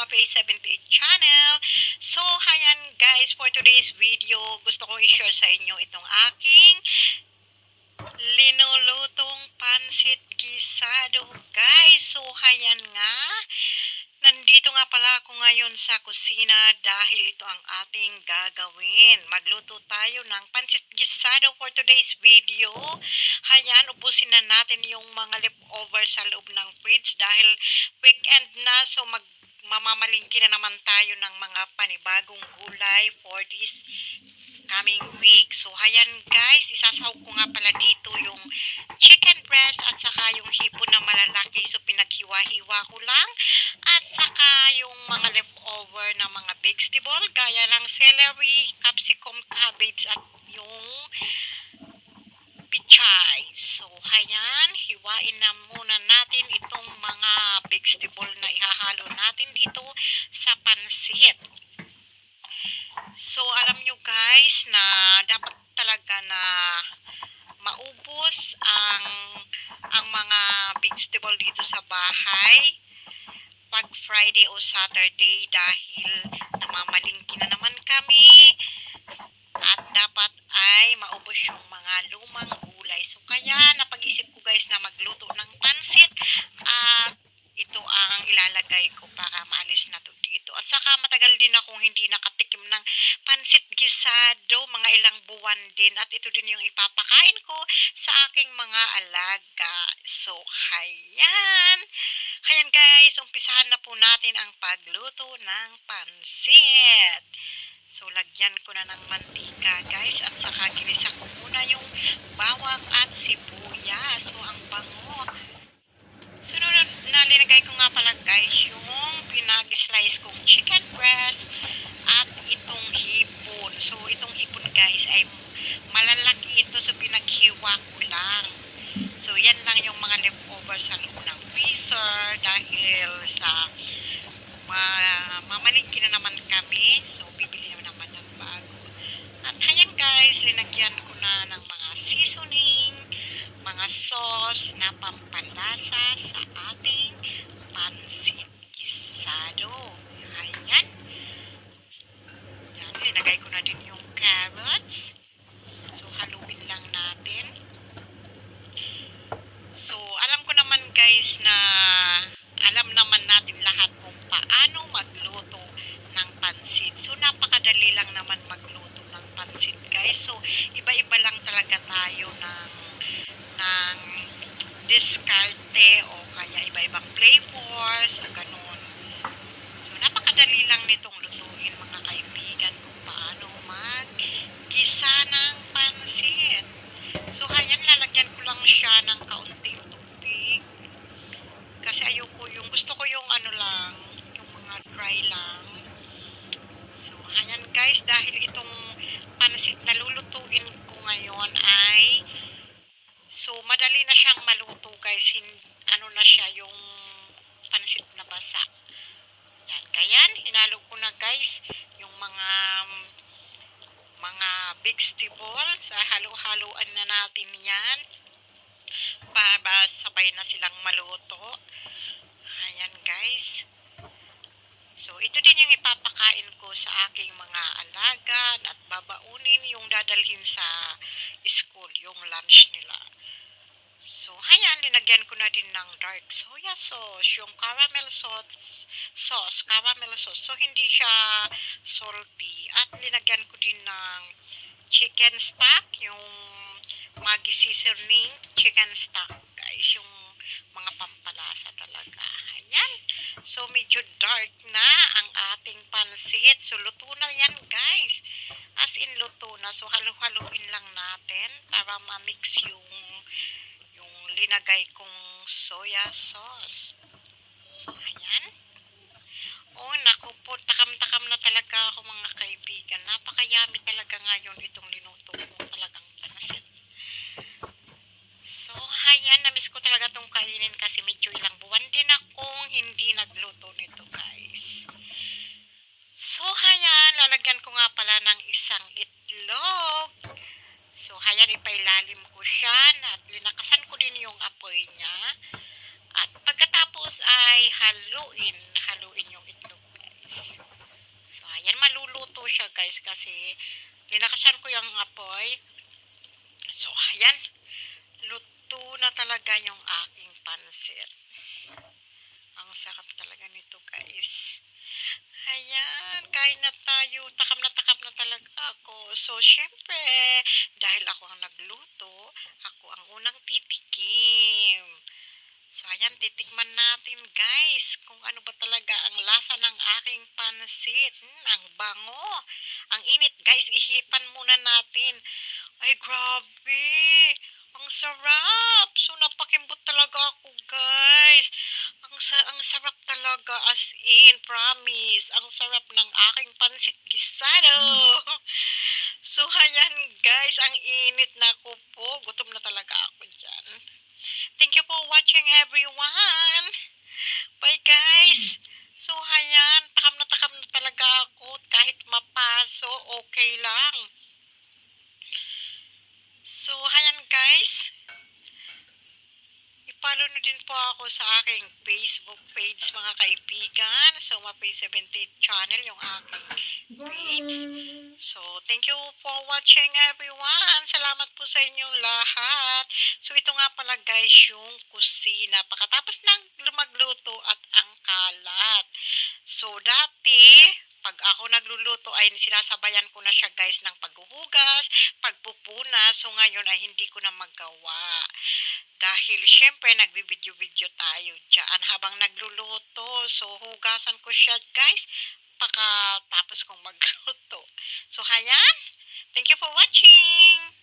MaPay78 channel. So, hayan guys, for today's video, gusto kong i-share sa inyo itong aking linulutong pansit gisado guys. So, hayan nga, Nandito nga pala ako ngayon sa kusina dahil ito ang ating gagawin. Magluto tayo ng pansit gisado for today's video. Hayan, ubusin na natin yung mga leftover sa loob ng fridge dahil weekend na so mag mamamalingki na naman tayo ng mga panibagong gulay for this coming week. So, hayan guys, isasahog ko nga pala dito yung chicken breast at saka yung hipon na malalaki. So, pinaghiwa-hiwa ko lang. At saka yung mga leftover na mga vegetable, gaya ng celery, capsicum, cabbage, at yung pichay. So, hayan, hiwain na muna natin itong mga vegetable na ihahalo natin dito sa pansit. So, alam nyo guys na dapat talaga na maubos ang ang mga vegetable dito sa bahay pag Friday o Saturday dahil namamalingki na naman kami at dapat ay maubos yung mga lumang kaya napag-isip ko guys na magluto ng pansit at ito ang ilalagay ko para maalis na to dito. At saka matagal din akong hindi nakatikim ng pansit gisado, mga ilang buwan din. At ito din yung ipapakain ko sa aking mga alaga. So, hayan. Hayan guys, umpisahan na po natin ang pagluto ng pansit. So, lagyan ko na ng mantika guys at saka ginisa ko muna yung bawang at sibuyas. So, ang bango. Linagay ko nga pala guys yung pinag-slice kong chicken breast at itong hipon. So, itong hipon guys ay malalaki ito so pinaghiwa ko lang. So, yan lang yung mga leftover sa loob ng freezer dahil sa ma mamalingki na naman kami. So, bibili na naman ng bago. At hayan guys, linagyan ko na ng mga seasoning, mga sauce na pampalasa sa ating pansit gisado. Ayan. Yan, linagay ko na din yung carrots. So, haluin lang natin. So, alam ko naman guys na alam naman natin lahat kung paano magluto ng pansit. So, napakadali lang naman magluto ng pansit guys. So, iba-iba lang talaga tayo ng ng diskarte o kaya iba-ibang flavors ganun. So, napakadali lang nitong lutuin mga kaibigan kung paano mag-gisa ng pansit. So, hayan, lalagyan ko lang siya ng kaunting tubig. Kasi ayoko yung, gusto ko yung ano lang, yung mga dry lang. So, ayan guys, dahil itong pansit na lulutuin ko ngayon ay So, madali na siyang maluto guys. Hin, ano na siya yung pansit na basa. Yan. Kaya, hinalo ko na guys yung mga mga vegetable. Sa halo-haloan na natin yan. Para sabay na silang maluto. Ayan guys. So, ito din yung ipapakain ko sa aking mga alaga at babaunin yung dadalhin sa school, yung lunch nila. So, hayan, linagyan ko na din ng dark soya sauce, yung caramel sauce, sauce, caramel sauce. So, hindi siya salty. At linagyan ko din ng chicken stock, yung Maggi seasoning chicken stock, guys. Yung mga pampalasa talaga. Ayan. So, medyo dark na ang ating pansit. So, luto na yan, guys. As in, luto na. So, halo-haloin lang natin para ma-mix yung linagay kong soya sauce. Ayan. Oh, naku po, takam-takam na talaga ako mga kaibigan. Napakayami talaga ngayon itong linuto ko talagang pansit. So, ayan, namiss ko talaga itong kainin kasi medyo ilang buwan din akong hindi nagluto nito, guys. So, ayan, lalagyan ko nga pala ng isang itlog. So, ayan, ipailalim ko siya at linakasan ko din yung apoy niya. At pagkatapos ay haluin, haluin yung itlog nagluluto siya guys kasi linakasan ko yung apoy. So, ayan. Luto na talaga yung aking pansit. Ang sarap talaga nito guys. Ayan, kain na tayo. Takam na takam na talaga ako. So, syempre, dahil ako ang nagluto, ako ang unang titikim. Titikman natin, guys, kung ano ba talaga ang lasa ng aking pansit. Hmm, ang bango. Ang init, guys, ihipan muna natin. Ay, grabe. Ang sarap. So, napakimbot talaga ako, guys. Ang, sa ang sarap talaga, as in, promise. Ang sarap ng aking pansit gisado. So, ayan, guys, ang init na ko po. Gutom na talaga ako. Thank you for watching, everyone. Bye, guys. So, ayan, takam na takam na talaga ako. Kahit mapaso, okay lang. So, ayan, guys. I-follow nyo din po ako sa aking Facebook page, mga kaibigan. So, Mapay 78 channel, yung aking page. So, thank you for watching everyone. Salamat po sa inyong lahat. So, ito nga pala guys yung kusina. Pakatapos ng lumagluto at ang kalat. So, dati, pag ako nagluluto ay sinasabayan ko na siya guys ng paghuhugas, pagpupuna. So, ngayon ay hindi ko na magawa. Dahil syempre nagbibideo-video tayo dyan habang nagluluto. So, hugasan ko siya guys pakatapos kong magluto. So, hayan. Thank you for watching.